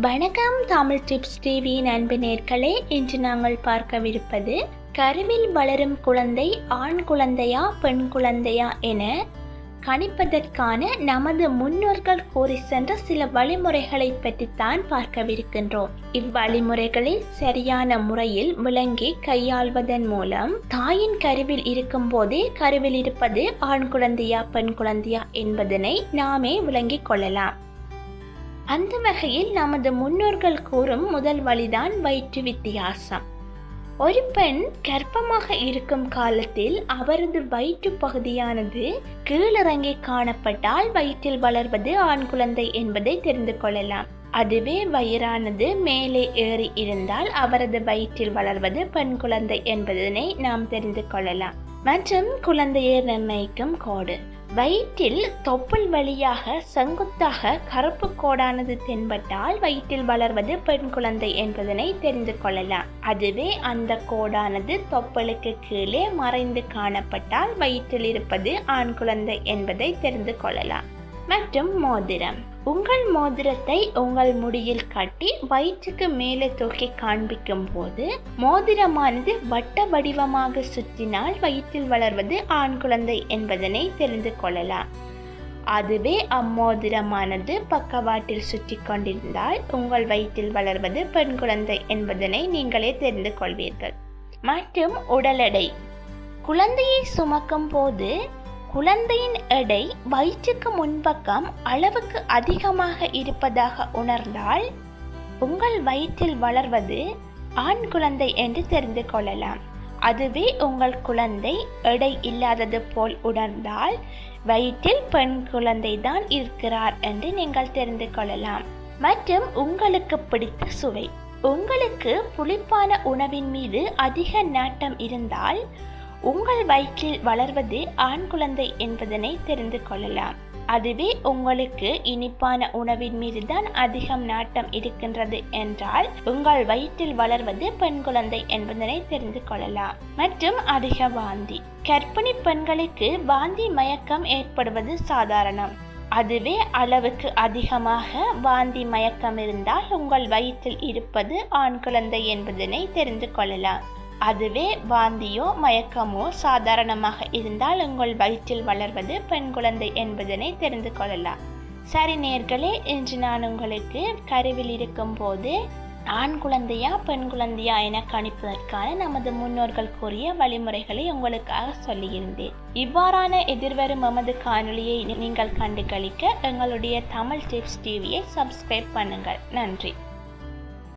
வணக்கம் Tamil tips TV அன்பு நேர்களே இன்று நாங்கள் பார்க்கவிருப்பது கருவில் வளரும் குழந்தை ஆண் குழந்தையா பெண் குழந்தையா என கணிப்பதற்கான நமது முன்னோர்கள் கூறி சென்ற சில வழிமுறைகளை பற்றித்தான் பார்க்கவிருக்கின்றோம். இவ்வழிமுறைகளை சரியான முறையில் விளங்கி கையாள்வதன் மூலம் தாயின் கருவில் இருக்கும் போதே கருவில் இருப்பது ஆண் குழந்தையா பெண் குழந்தையா என்பதனை நாமே விளங்கிக் கொள்ளலாம். அந்த வகையில் நமது முன்னோர்கள் கூறும் முதல் வழிதான் வயிற்று வித்தியாசம். ஒரு பெண் கர்ப்பமாக இருக்கும் காலத்தில் அவரது வயிற்று பகுதியானது கீழிறங்கி காணப்பட்டால் வயிற்றில் வளர்வது ஆண் குழந்தை என்பதை தெரிந்து கொள்ளலாம். அதுவே வயிறானது மேலே ஏறி இருந்தால் அவரது வயிற்றில் வளர்வது பெண் குழந்தை என்பதனை நாம் தெரிந்து கொள்ளலாம். மற்றும் குழந்தையை நிர்ணயிக்கும் கோடு. வயிற்றில் தொப்புள் வழியாக செங்குத்தாக கருப்பு கோடானது தென்பட்டால் வயிற்றில் வளர்வது பெண் குழந்தை என்பதனை தெரிந்து கொள்ளலாம். அதுவே அந்த கோடானது தொப்பலுக்கு கீழே மறைந்து காணப்பட்டால் வயிற்றில் இருப்பது ஆண் குழந்தை என்பதை தெரிந்து கொள்ளலாம். மற்றும் மோதிரம். உங்கள் மோதிரத்தை உங்கள் முடியில் கட்டி வயிற்றுக்கு மேலே தூக்கி காண்பிக்கும் போது மோதிரமானது வட்ட வடிவமாக சுற்றினால் வயிற்றில் வளர்வது ஆண் குழந்தை என்பதனை தெரிந்து கொள்ளலாம். அதுவே அம்மோதிரமானது பக்கவாட்டில் சுற்றி கொண்டிருந்தால் உங்கள் வயிற்றில் வளர்வது பெண் குழந்தை என்பதனை நீங்களே தெரிந்து கொள்வீர்கள். மற்றும் உடல் எடை. குழந்தையை சுமக்கும் போது குழந்தையின் எடை வயிற்றுக்கு முன்பக்கம் அளவுக்கு அதிகமாக இருப்பதாக உணர்ந்தால் உங்கள் வயிற்றில் வளர்வது ஆண் குழந்தை என்று தெரிந்து கொள்ளலாம். அதுவே உங்கள் குழந்தை எடை இல்லாதது போல் உணர்ந்தால் வயிற்றில் பெண் குழந்தை தான் இருக்கிறார் என்று நீங்கள் தெரிந்து கொள்ளலாம். மற்றும் உங்களுக்கு பிடித்த சுவை. உங்களுக்கு புளிப்பான உணவின் மீது அதிக நாட்டம் இருந்தால் உங்கள் வயிற்றில் வளர்வது ஆண் குழந்தை என்பதனை தெரிந்து கொள்ளலாம். அதுவே உங்களுக்கு இனிப்பான உணவின் மீதுதான் அதிகம் நாட்டம் இருக்கின்றது என்றால் உங்கள் வயிற்றில் வளர்வது பெண் குழந்தை என்பதனை தெரிந்து கொள்ளலாம். மற்றும் அதிக வாந்தி. கர்ப்பிணி பெண்களுக்கு வாந்தி மயக்கம் ஏற்படுவது சாதாரணம். அதுவே அளவுக்கு அதிகமாக வாந்தி மயக்கம் இருந்தால் உங்கள் வயிற்றில் இருப்பது ஆண் குழந்தை என்பதனை தெரிந்து கொள்ளலாம். அதுவே வாந்தியோ மயக்கமோ சாதாரணமாக இருந்தால் உங்கள் வயிற்றில் வளர்வது பெண் குழந்தை என்பதனை தெரிந்து கொள்ளலாம். சரி நேர்களே இன்று நான் உங்களுக்கு கருவில் இருக்கும் போது ஆண் குழந்தையா பெண் குழந்தையா என கணிப்பதற்கான நமது முன்னோர்கள் கூறிய வழிமுறைகளை உங்களுக்காக சொல்லியிருந்தேன். இவ்வாறான எதிர்வரும் எமது காணொளியை நீங்கள் கண்டு கழிக்க எங்களுடைய தமிழ் டிப்ஸ் டிவியை சப்ஸ்கிரைப் பண்ணுங்கள். நன்றி.